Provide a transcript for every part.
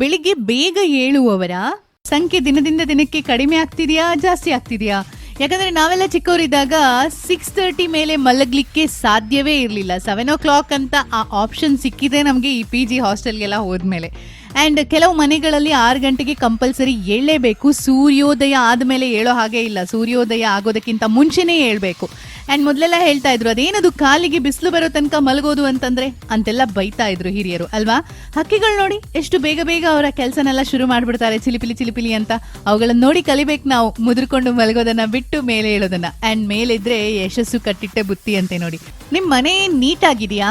ಬೆಳಿಗ್ಗೆ ಬೇಗ ಏಳುವವರ ಸಂಖ್ಯೆ ದಿನದಿಂದ ದಿನಕ್ಕೆ ಕಡಿಮೆ ಆಗ್ತಿದೆಯಾ, ಜಾಸ್ತಿ ಆಗ್ತಿದೆಯಾ? ಯಾಕಂದ್ರೆ ನಾವೆಲ್ಲ ಚಿಕ್ಕವರಿದ್ದಾಗ ಸಿಕ್ಸ್ ತರ್ಟಿ ಮೇಲೆ ಮಲಗಲಿಕ್ಕೆ ಸಾಧ್ಯವೇ ಇರಲಿಲ್ಲ. ಸೆವೆನ್ ಓ ಕ್ಲಾಕ್ ಅಂತ ಆ ಆಪ್ಷನ್ ಸಿಕ್ಕಿದೆ ನಮಗೆ ಈ ಪಿ ಜಿ ಹಾಸ್ಟೆಲ್ಗೆಲ್ಲ ಹೋದ್ಮೇಲೆ. ಆ್ಯಂಡ್ ಕೆಲವು ಮನೆಗಳಲ್ಲಿ ಆರು ಗಂಟೆಗೆ ಕಂಪಲ್ಸರಿ ಏಳಲೇಬೇಕು. ಸೂರ್ಯೋದಯ ಆದಮೇಲೆ ಏಳೋ ಹಾಗೆ ಇಲ್ಲ. ಸೂರ್ಯೋದಯ ಆಗೋದಕ್ಕಿಂತ ಮುಂಚೆನೇ ಹೇಳ್ಬೇಕು ಆ್ಯಂಡ್ ಮೊದಲೆಲ್ಲ ಹೇಳ್ತಾ ಇದ್ರು, ಅದೇನದು ಕಾಲಿಗೆ ಬಿಸಿಲು ಬರೋ ತನಕ ಮಲಗೋದು ಅಂತಂದ್ರೆ? ಅಂತೆಲ್ಲ ಬೈತಾ ಇದ್ರು ಹಿರಿಯರು, ಅಲ್ವಾ? ಹಕ್ಕಿಗಳು ನೋಡಿ ಎಷ್ಟು ಬೇಗ ಬೇಗ ಅವರ ಕೆಲಸನೆಲ್ಲ ಶುರು ಮಾಡ್ಬಿಡ್ತಾರೆ ಚಿಲಿಪಿಲಿ ಚಿಲಿಪಿಲಿ ಅಂತ. ಅವುಗಳನ್ನ ನೋಡಿ ಕಲಿಬೇಕು ನಾವು, ಮುದುರ್ಕೊಂಡು ಮಲಗೋದನ್ನ ಬಿಟ್ಟು ಮೇಲೆ ಹೇಳೋದನ್ನ ಆ್ಯಂಡ್ ಮೇಲಿದ್ರೆ ಯಶಸ್ಸು ಕಟ್ಟಿಟ್ಟೆ ಬುತ್ತಿ ಅಂತೆ ನೋಡಿ. ನಿಮ್ ಮನೆ ನೀಟ್ ಆಗಿದೆಯಾ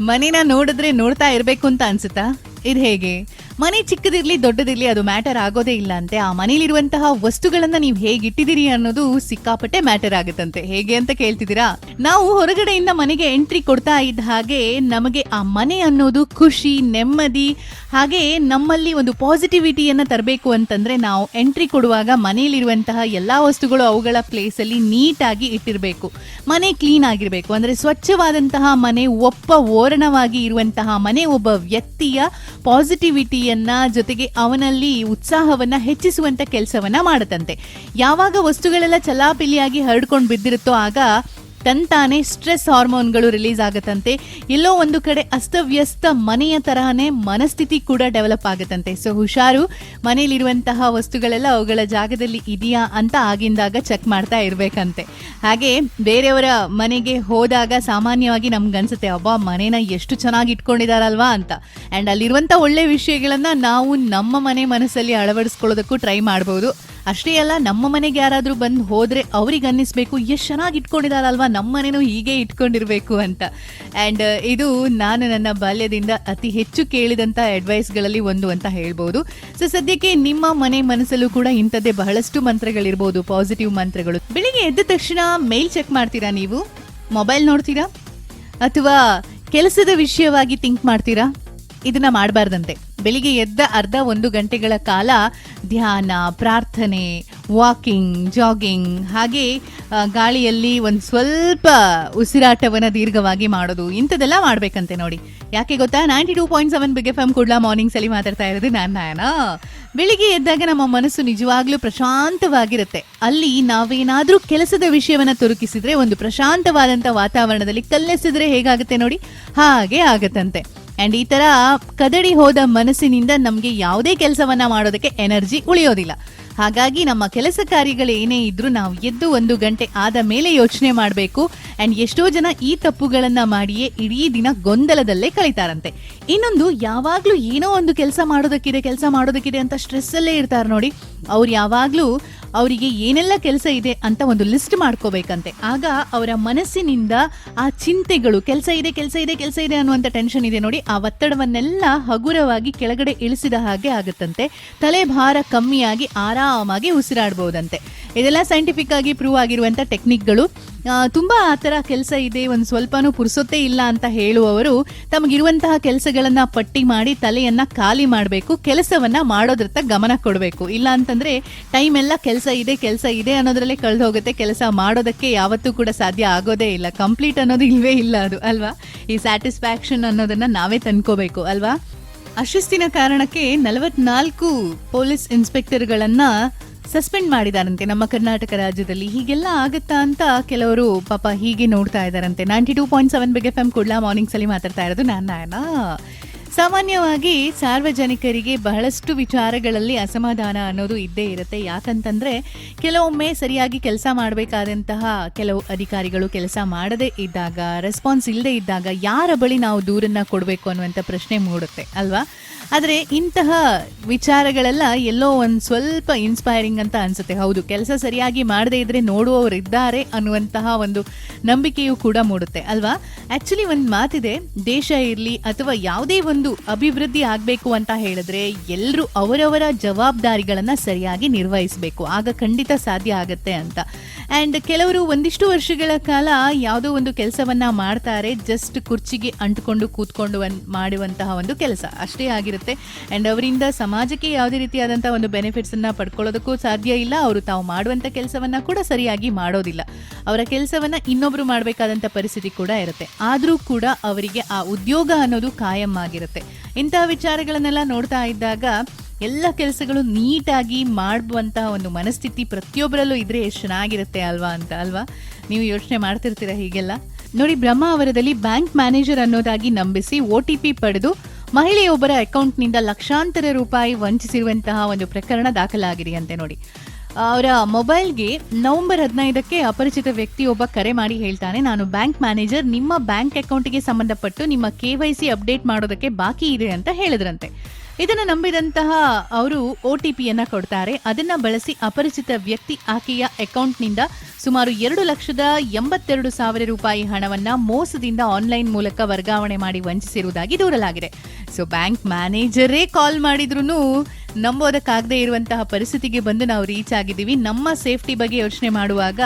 ಮನೇನ ನೋಡಿದ್ರೆ ನೋಡ್ತಾ ಇರ್ಬೇಕು ಅಂತ ಅನ್ಸುತ್ತಾ? ಇದು ಹೇಗೆ ಮನೆ ಚಿಕ್ಕದಿರ್ಲಿ ದೊಡ್ಡದಿರಲಿ ಅದು ಮ್ಯಾಟರ್ ಆಗೋದೇ ಇಲ್ಲ ಅಂತೆ ಆ ಮನೇಲಿರುವಂತಹ ವಸ್ತುಗಳನ್ನ ನೀವು ಹೇಗೆ ಇಟ್ಟಿದ್ದೀರಿ ಅನ್ನೋದು ಸಿಕ್ಕಾಪಟ್ಟೆ ಮ್ಯಾಟರ್ ಆಗುತ್ತಂತೆ. ಹೇಗೆ ಅಂತ ಕೇಳ್ತಿದ್ದೀರಾ? ನಾವು ಹೊರಗಡೆಯಿಂದ ಮನೆಗೆ ಎಂಟ್ರಿ ಕೊಡ್ತಾ ಇದ್ದ ಹಾಗೆ ನಮಗೆ ಆ ಮನೆ ಅನ್ನೋದು ಖುಷಿ, ನೆಮ್ಮದಿ, ಹಾಗೆ ನಮ್ಮಲ್ಲಿ ಒಂದು ಪಾಸಿಟಿವಿಟಿಯನ್ನು ತರಬೇಕು ಅಂತಂದ್ರೆ ನಾವು ಎಂಟ್ರಿ ಕೊಡುವಾಗ ಮನೆಯಲ್ಲಿರುವಂತಹ ಎಲ್ಲಾ ವಸ್ತುಗಳು ಅವುಗಳ ಪ್ಲೇಸಲ್ಲಿ ನೀಟಾಗಿ ಇಟ್ಟಿರಬೇಕು. ಮನೆ ಕ್ಲೀನ್ ಆಗಿರಬೇಕು. ಅಂದ್ರೆ ಸ್ವಚ್ಛವಾದಂತಹ ಮನೆ ಒಪ್ಪ ಓರಣವಾಗಿ ಇರುವಂತಹ ಮನೆ, ಒಬ್ಬ ವ್ಯಕ್ತಿಯ ಪಾಸಿಟಿವಿಟಿಯನ್ನ ಜೊತೆಗೆ ಅವನಲ್ಲಿ ಉತ್ಸಾಹವನ್ನ ಹೆಚ್ಚಿಸುವಂತ ಕೆಲಸವನ್ನ ಮಾಡುತ್ತಂತೆ. ಯಾವಾಗ ವಸ್ತುಗಳೆಲ್ಲ ಚಲಾಪಿಲಿಯಾಗಿ ಹರಡ್ಕೊಂಡು ಬಿದ್ದಿರುತ್ತೋ ಆಗ ತಂತಾನೆ ಸ್ಟ್ರೆಸ್ ಹಾರ್ಮೋನ್ಗಳು ರಿಲೀಸ್ ಆಗುತ್ತಂತೆ. ಎಲ್ಲೋ ಒಂದು ಕಡೆ ಅಸ್ತವ್ಯಸ್ತ ಮನೆಯ ತರಹನೇ ಮನಸ್ಥಿತಿ ಕೂಡ ಡೆವಲಪ್ ಆಗುತ್ತಂತೆ. ಸೊ, ಹುಷಾರು ಮನೆಯಲ್ಲಿರುವಂತಹ ವಸ್ತುಗಳೆಲ್ಲ ಅವುಗಳ ಜಾಗದಲ್ಲಿ ಇದೆಯಾ ಅಂತ ಆಗಿಂದಾಗ ಚೆಕ್ ಮಾಡ್ತಾ ಇರಬೇಕಂತೆ. ಹಾಗೆ ಬೇರೆಯವರ ಮನೆಗೆ ಹೋದಾಗ ಸಾಮಾನ್ಯವಾಗಿ ನಮ್ಗೆ ಅನ್ಸುತ್ತೆ ಅಬ್ಬಾ, ಮನೇನ ಎಷ್ಟು ಚೆನ್ನಾಗಿ ಇಟ್ಕೊಂಡಿದಾರಲ್ವಾ ಅಂತ. ಅಂಡ್ ಅಲ್ಲಿರುವಂಥ ಒಳ್ಳೆ ವಿಷಯಗಳನ್ನ ನಾವು ನಮ್ಮ ಮನೆ ಮನಸ್ಸಲ್ಲಿ ಅಳವಡಿಸ್ಕೊಳ್ಳೋದಕ್ಕೂ ಟ್ರೈ ಮಾಡ್ಬೋದು. ಅಷ್ಟೇ ಅಲ್ಲ, ನಮ್ಮ ಮನೆಗೆ ಯಾರಾದ್ರೂ ಬಂದು ಹೋದ್ರೆ ಅವ್ರಿಗೆ ಅನ್ನಿಸ್ಬೇಕು, ಎಷ್ಟು ಚೆನ್ನಾಗಿ ಇಟ್ಕೊಂಡಿದಾರಲ್ವಾ, ನಮ್ಮ ಮನೇನೂ ಹೀಗೆ ಇಟ್ಕೊಂಡಿರ್ಬೇಕು ಅಂತ. ಅಂಡ್ ಇದು ನಾನು ನನ್ನ ಬಾಲ್ಯದಿಂದ ಅತಿ ಹೆಚ್ಚು ಕೇಳಿದಂತ ಅಡ್ವೈಸ್ಗಳಲ್ಲಿ ಒಂದು ಅಂತ ಹೇಳ್ಬೋದು. ಸೊ ಸದ್ಯಕ್ಕೆ ನಿಮ್ಮ ಮನೆ ಮನಸ್ಸಲ್ಲೂ ಕೂಡ ಇಂಥದ್ದೇ ಬಹಳಷ್ಟು ಮಂತ್ರಗಳಿರ್ಬೋದು ಪಾಸಿಟಿವ್ ಮಂತ್ರಗಳು. ಬೆಳಿಗ್ಗೆ ಎದ್ದ ತಕ್ಷಣ ಮೇಲ್ ಚೆಕ್ ಮಾಡ್ತೀರಾ ನೀವು? ಮೊಬೈಲ್ ನೋಡ್ತೀರಾ? ಅಥವಾ ಕೆಲಸದ ವಿಷಯವಾಗಿ ಥಿಂಕ್ ಮಾಡ್ತೀರಾ? ಇದನ್ನ ಮಾಡಬಾರ್ದಂತೆ. ಬೆಳಿಗ್ಗೆ ಎದ್ದ ಅರ್ಧ ಒಂದು ಗಂಟೆಗಳ ಕಾಲ ಧ್ಯಾನ, ಪ್ರಾರ್ಥನೆ ವಾಕಿಂಗ್ ಜಾಗಿಂಗ್ ಹಾಗೆ ಗಾಳಿಯಲ್ಲಿ ಒಂದು ಸ್ವಲ್ಪ ಉಸಿರಾಟವನ್ನು ದೀರ್ಘವಾಗಿ ಮಾಡೋದು. ಇಂಥದ್ದೆಲ್ಲ ಮಾಡಬೇಕಂತೆ ನೋಡಿ. ಯಾಕೆ ಗೊತ್ತಾ? Ninety two point seven Big FM M ಕೂಡ್ಲಾ ಮಾರ್ನಿಂಗ್ಸಲ್ಲಿ ಮಾತಾಡ್ತಾ ಇರೋದು ನಾನು ನಾಯನ. ಬೆಳಿಗ್ಗೆ ಎದ್ದಾಗ ನಮ್ಮ ಮನಸ್ಸು ನಿಜವಾಗ್ಲೂ ಪ್ರಶಾಂತವಾಗಿರುತ್ತೆ. ಅಲ್ಲಿ ನಾವೇನಾದರೂ ಕೆಲಸದ ವಿಷಯವನ್ನು ತುರುಕಿಸಿದ್ರೆ, ಒಂದು ಪ್ರಶಾಂತವಾದಂಥ ವಾತಾವರಣದಲ್ಲಿ ಕಲ್ಲೆಸಿದ್ರೆ ಹೇಗಾಗುತ್ತೆ ನೋಡಿ? ಹಾಗೆ ಆಗತ್ತಂತೆ. ಅಂಡ್ ಈ ತರ ಕದಡಿ ಹೋದ ಮನಸ್ಸಿನಿಂದ ನಮಗೆ ಯಾವುದೇ ಕೆಲಸವನ್ನ ಮಾಡೋದಕ್ಕೆ ಎನರ್ಜಿ ಉಳಿಯೋದಿಲ್ಲ. ಹಾಗಾಗಿ ನಮ್ಮ ಕೆಲಸ ಕಾರ್ಯಗಳು ಏನೇ ಇದ್ರೂ ನಾವು ಎದ್ದು ಒಂದು ಗಂಟೆ ಆದ ಮೇಲೆ ಯೋಚನೆ ಮಾಡಬೇಕು. ಅಂಡ್ ಎಷ್ಟೋ ಜನ ಈ ತಪ್ಪುಗಳನ್ನ ಮಾಡಿಯೇ ಇಡೀ ದಿನ ಗೊಂದಲದಲ್ಲೇ ಕಳೀತಾರಂತೆ. ಇನ್ನೊಂದು ಯಾವಾಗ್ಲೂ ಏನೋ ಒಂದು ಕೆಲಸ ಮಾಡೋದಕ್ಕಿದೆ ಕೆಲಸ ಮಾಡೋದಕ್ಕಿದೆ ಅಂತ ಸ್ಟ್ರೆಸ್ ಅಲ್ಲೇ ಇರ್ತಾರೆ ನೋಡಿ. ಅವ್ರು ಯಾವಾಗ್ಲೂ ಅವರಿಗೆ ಏನೆಲ್ಲ ಕೆಲಸ ಇದೆ ಅಂತ ಒಂದು ಲಿಸ್ಟ್ ಮಾಡ್ಕೋಬೇಕಂತೆ. ಆಗ ಅವರ ಮನಸ್ಸಿನಿಂದ ಆ ಚಿಂತೆಗಳು, ಕೆಲಸ ಇದೆ ಕೆಲಸ ಇದೆ ಕೆಲಸ ಇದೆ ಅನ್ನುವಂಥ ಟೆನ್ಷನ್ ಇದೆ ನೋಡಿ, ಆ ಒತ್ತಡವನ್ನೆಲ್ಲ ಹಗುರವಾಗಿ ಕೆಳಗಡೆ ಇಳಿಸಿದ ಹಾಗೆ ಆಗುತ್ತಂತೆ. ತಲೆ ಭಾರ ಕಮ್ಮಿಯಾಗಿ ಆರಾಮಾಗಿ ಉಸಿರಾಡಬಹುದಂತೆ ಇದೆಲ್ಲ ಸೈಂಟಿಫಿಕ್ ಆಗಿ ಪ್ರೂವ್ ಆಗಿರುವಂತ ಟೆಕ್ನಿಕ್ಗಳು ತುಂಬಾ ಆ ಥರ ಕೆಲಸ ಇದೆ, ಒಂದು ಸ್ವಲ್ಪನೂ ಪುರ್ಸೊತ್ತೇ ಇಲ್ಲ ಅಂತ ಹೇಳುವವರು ತಮಗಿರುವಂತಹ ಕೆಲಸಗಳನ್ನ ಪಟ್ಟಿ ಮಾಡಿ ತಲೆಯನ್ನ ಖಾಲಿ ಮಾಡಬೇಕು, ಕೆಲಸವನ್ನ ಮಾಡೋದ್ರತ್ತ ಗಮನ ಕೊಡಬೇಕು. ಇಲ್ಲ ಅಂತಂದ್ರೆ ಟೈಮ್ ಎಲ್ಲ ಕೆಲಸ ಇದೆ ಕೆಲಸ ಇದೆ ಅನ್ನೋದ್ರಲ್ಲೇ ಕಳೆದು ಹೋಗುತ್ತೆ, ಕೆಲಸ ಮಾಡೋದಕ್ಕೆ ಯಾವತ್ತೂ ಕೂಡ ಸಾಧ್ಯ ಆಗೋದೇ ಇಲ್ಲ. ಕಂಪ್ಲೀಟ್ ಅನ್ನೋದು ಇಲ್ವೇ ಇಲ್ಲ ಅದು, ಅಲ್ವಾ? ಈ ಸ್ಯಾಟಿಸ್ಫ್ಯಾಕ್ಷನ್ ಅನ್ನೋದನ್ನ ನಾವೇ ತಂದ್ಕೋಬೇಕು, ಅಲ್ವಾ? ಅಶಿಸ್ತಿನ ಕಾರಣಕ್ಕೆ ನಲವತ್ನಾಲ್ಕು ಪೊಲೀಸ್ ಇನ್ಸ್ಪೆಕ್ಟರ್ಗಳನ್ನ ಸಸ್ಪೆಂಡ್ ಮಾಡಿದಾರಂತೆ ನಮ್ಮ ಕರ್ನಾಟಕ ರಾಜ್ಯದಲ್ಲಿ. ಹೀಗೆಲ್ಲ ಆಗುತ್ತಾ ಅಂತ ಕೆಲವರು ಪಾಪ ಹೀಗೆ ನೋಡ್ತಾ ಇದಾರಂತೆ. Ninety two point seven Big FM M ಕುಡ್ಲಾ ಮಾತಾಡ್ತಾ ಇರೋದು ನಾನು ನಾಯನ. ಸಾಮಾನ್ಯವಾಗಿ ಸಾರ್ವಜನಿಕರಿಗೆ ಬಹಳಷ್ಟು ವಿಚಾರಗಳಲ್ಲಿ ಅಸಮಾಧಾನ ಅನ್ನೋದು ಇದ್ದೇ ಇರುತ್ತೆ. ಯಾಕಂತಂದ್ರೆ ಕೆಲವೊಮ್ಮೆ ಸರಿಯಾಗಿ ಕೆಲಸ ಮಾಡಬೇಕಾದಂತಹ ಕೆಲವು ಅಧಿಕಾರಿಗಳು ಕೆಲಸ ಮಾಡದೇ ಇದ್ದಾಗ ರೆಸ್ಪಾನ್ಸ್ ಇಲ್ಲದೆ ಇದ್ದಾಗ ಯಾರ ಬಳಿ ನಾವು ದೂರನ್ನ ಕೊಡಬೇಕು ಅನ್ನುವಂಥ ಪ್ರಶ್ನೆ ಮೂಡುತ್ತೆ ಅಲ್ವಾ? ಆದರೆ ಇಂತಹ ವಿಚಾರಗಳೆಲ್ಲ ಎಲ್ಲೋ ಒಂದು ಸ್ವಲ್ಪ ಇನ್ಸ್ಪೈರಿಂಗ್ ಅಂತ ಅನ್ಸುತ್ತೆ. ಹೌದು, ಕೆಲಸ ಸರಿಯಾಗಿ ಮಾಡದೇ ಇದ್ರೆ ನೋಡುವವರು ಇದ್ದಾರೆ ಅನ್ನುವಂತಹ ಒಂದು ನಂಬಿಕೆಯೂ ಕೂಡ ಮೂಡುತ್ತೆ ಅಲ್ವಾ? ಆ್ಯಕ್ಚುಲಿ ಒಂದು ಮಾತಿದೆ, ದೇಶ ಇರಲಿ ಅಥವಾ ಯಾವುದೇ ಒಂದು ಅಭಿವೃದ್ಧಿ ಆಗಬೇಕು ಅಂತ ಹೇಳಿದ್ರೆ ಎಲ್ಲರೂ ಅವರವರ ಜವಾಬ್ದಾರಿಗಳನ್ನ ಸರಿಯಾಗಿ ನಿರ್ವಹಿಸಬೇಕು. ಆಗ ಖಂಡಿತ ಸಾಧ್ಯ ಆಗತ್ತೆ ಅಂತ. ಆ್ಯಂಡ್ ಕೆಲವರು ಒಂದಿಷ್ಟು ವರ್ಷಗಳ ಕಾಲ ಯಾವುದೋ ಒಂದು ಕೆಲಸವನ್ನ ಮಾಡ್ತಾರೆ ಜಸ್ಟ್ ಕುರ್ಚಿಗೆ ಅಂಟ್ಕೊಂಡು ಕೂತ್ಕೊಂಡು ಒಂದ್ ಮಾಡುವಂತಹ ಒಂದು ಕೆಲಸ. ಅಷ್ಟೇ ಆಗಿರುತ್ತೆ. ಆ್ಯಂಡ್ ಅವರಿಂದ ಸಮಾಜಕ್ಕೆ ಯಾವುದೇ ರೀತಿಯಾದಂಥ ಒಂದು ಬೆನಿಫಿಟ್ಸನ್ನು ಪಡ್ಕೊಳ್ಳೋದಕ್ಕೂ ಸಾಧ್ಯ ಇಲ್ಲ. ಅವರು ತಾವು ಮಾಡುವಂತ ಕೆಲಸವನ್ನ ಕೂಡ ಸರಿಯಾಗಿ ಮಾಡೋದಿಲ್ಲ. ಅವರ ಕೆಲಸವನ್ನ ಇನ್ನೊಬ್ರು ಮಾಡಬೇಕಾದಂತ ಪರಿಸ್ಥಿತಿ ಕೂಡ ಇರುತ್ತೆ. ಆದರೂ ಕೂಡ ಅವರಿಗೆ ಆ ಉದ್ಯೋಗ ಅನ್ನೋದು ಕಾಯಂ ಆಗಿರುತ್ತೆ. ಇರುತ್ತೆ ಇಂತಹ ವಿಚಾರಗಳನ್ನೆಲ್ಲ ನೋಡ್ತಾ ಇದ್ದಾಗ ಎಲ್ಲ ಕೆಲಸಗಳು ನೀಟಾಗಿ ಮಾಡುವಂತಹ ಒಂದು ಮನಸ್ಥಿತಿ ಪ್ರತಿಯೊಬ್ಬರಲ್ಲೂ ಇದ್ರೆ ಎಷ್ಟು ಚೆನ್ನಾಗಿರುತ್ತೆ ಅಲ್ವಾ ಅಂತ ಅಲ್ವಾ? ನೀವು ಯೋಚನೆ ಮಾಡ್ತಿರ್ತೀರಾ ಹೀಗೆಲ್ಲ? ನೋಡಿ, ಬ್ರಹ್ಮ ಅವರದಲ್ಲಿ ಬ್ಯಾಂಕ್ ಮ್ಯಾನೇಜರ್ ಅನ್ನೋದಾಗಿ ನಂಬಿಸಿ ಒ ಟಿ ಪಿ ಪಡೆದು ಮಹಿಳೆಯೊಬ್ಬರ ಅಕೌಂಟ್ನಿಂದ ಲಕ್ಷಾಂತರ ರೂಪಾಯಿ ವಂಚಿಸಿರುವಂತಹ ಒಂದು ಪ್ರಕರಣ ದಾಖಲಾಗಿದೆಯಂತೆ ನೋಡಿ. ಅವರ ಮೊಬೈಲ್ಗೆ ನವೆಂಬರ್ ಹದಿನೈದಕ್ಕೆ ಅಪರಿಚಿತ ವ್ಯಕ್ತಿಯೊಬ್ಬ ಕರೆ ಮಾಡಿ ಹೇಳ್ತಾನೆ. ನಾನು ಬ್ಯಾಂಕ್ ಮ್ಯಾನೇಜರ್, ನಿಮ್ಮ ಬ್ಯಾಂಕ್ ಅಕೌಂಟ್ಗೆ ಸಂಬಂಧಪಟ್ಟು ನಿಮ್ಮ ಕೆ ವೈ ಸಿ ಅಪ್ಡೇಟ್ ಮಾಡೋದಕ್ಕೆ ಬಾಕಿ ಇದೆ ಅಂತ ಹೇಳಿದ್ರಂತೆ. ಇದನ್ನು ನಂಬಿದಂತಹ ಅವರು ಒ ಟಿ ಪಿಯನ್ನ ಕೊಡ್ತಾರೆ. ಅದನ್ನ ಬಳಸಿ ಅಪರಿಚಿತ ವ್ಯಕ್ತಿ ಆಕೆಯ ಅಕೌಂಟ್ನಿಂದ ಸುಮಾರು ಎರಡು ಲಕ್ಷದ ಎಂಬತ್ತೆರಡು ಸಾವಿರ ರೂಪಾಯಿ ಹಣವನ್ನ ಮೋಸದಿಂದ ಆನ್ಲೈನ್ ಮೂಲಕ ವರ್ಗಾವಣೆ ಮಾಡಿ ವಂಚಿಸಿರುವುದಾಗಿ ದೂರಲಾಗಿದೆ. ಸೊ ಬ್ಯಾಂಕ್ ಮ್ಯಾನೇಜರೇ ಕಾಲ್ ಮಾಡಿದ್ರು ನಂಬೋದಕ್ಕಾಗದೇ ಇರುವಂತಹ ಪರಿಸ್ಥಿತಿಗೆ ಬಂದು ನಾವು ರೀಚ್ ಆಗಿದ್ದೀವಿ. ನಮ್ಮ ಸೇಫ್ಟಿ ಬಗ್ಗೆ ಯೋಚನೆ ಮಾಡುವಾಗ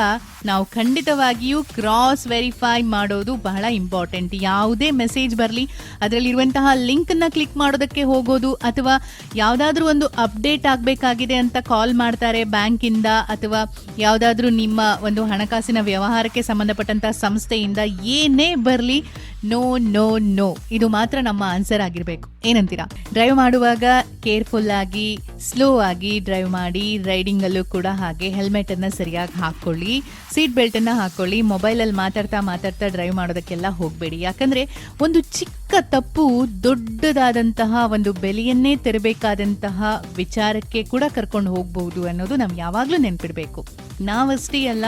ನಾವು ಖಂಡಿತವಾಗಿಯೂ ಕ್ರಾಸ್ ವೆರಿಫೈ ಮಾಡೋದು ಬಹಳ ಇಂಪಾರ್ಟೆಂಟ್ ಯಾವುದೇ ಮೆಸೇಜ್ ಬರಲಿ, ಅದರಲ್ಲಿರುವಂತಹ ಲಿಂಕನ್ನು ಕ್ಲಿಕ್ ಮಾಡೋದಕ್ಕೆ ಹೋಗೋದು ಅಥವಾ ಯಾವುದಾದ್ರೂ ಒಂದು ಅಪ್ಡೇಟ್ ಆಗಬೇಕಾಗಿದೆ ಅಂತ ಕಾಲ್ ಮಾಡ್ತಾರೆ ಬ್ಯಾಂಕಿಂದ ಅಥವಾ ಯಾವುದಾದ್ರೂ ನಿಮ್ಮ ಒಂದು ಹಣಕಾಸಿನ ವ್ಯವಹಾರಕ್ಕೆ ಸಂಬಂಧಪಟ್ಟಂತಹ ಸಂಸ್ಥೆಯಿಂದ ಏನೇ ಬರಲಿ ನೋ ನೋ ನೋ ಇದು ಮಾತ್ರ ನಮ್ಮ ಆನ್ಸರ್ ಆಗಿರಬೇಕು. ಏನಂತೀರಾ? ಡ್ರೈವ್ ಮಾಡುವಾಗ ಕೇರ್ಫುಲ್ ಆಗಿ ಸ್ಲೋ ಆಗಿ ಡ್ರೈವ್ ಮಾಡಿ ರೈಡಿಂಗ್ ಅಲ್ಲೂ ಕೂಡ ಹಾಗೆ ಹೆಲ್ಮೆಟ್ ಅನ್ನ ಸರಿಯಾಗಿ ಹಾಕೊಳ್ಳಿ ಸೀಟ್ ಬೆಲ್ಟ್ ಅನ್ನ ಹಾಕೊಳ್ಳಿ ಮೊಬೈಲ್ ಅಲ್ಲಿ ಮಾತಾಡ್ತಾ ಮಾತಾಡ್ತಾ ಡ್ರೈವ್ ಮಾಡೋದಕ್ಕೆಲ್ಲ ಹೋಗಬೇಡಿ. ಯಾಕಂದ್ರೆ ಒಂದು ಚಿಕ್ಕ ತಪ್ಪು ದೊಡ್ಡದಾದಂತಹ ಒಂದು ಬೆಲೆಯನ್ನೇ ತೆರಬೇಕಾದಂತಹ ವಿಚಾರಕ್ಕೆ ಕೂಡ ಕರ್ಕೊಂಡು ಹೋಗಬಹುದು ಅನ್ನೋದು ನಾವು ಯಾವಾಗಲೂ ನೆನಪಿಡಬೇಕು. ನಾವಷ್ಟೇ ಅಲ್ಲ,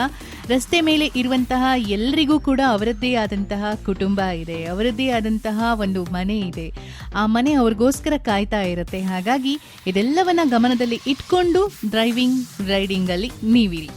ರಸ್ತೆ ಮೇಲೆ ಇರುವಂತಹ ಎಲ್ಲರಿಗೂ ಕೂಡ ಅವರದ್ದೇ ಆದಂತಹ ಕುಟುಂಬ ಇದೆ, ಅವರದ್ದೇ ಆದಂತಹ ಒಂದು ಮನೆ ಇದೆ. ಆ ಮನೆ ಅವ್ರಿಗೋಸ್ಕರ ಕಾಯ್ತಾ ಇರುತ್ತೆ. ಹಾಗಾಗಿ ಇದೆಲ್ಲವನ್ನ ಗಮನದಲ್ಲಿ ಇಟ್ಕೊಂಡು ಡ್ರೈವಿಂಗ್ ರೈಡಿಂಗ್ ಅಲ್ಲಿ ನೀವಿರಿ.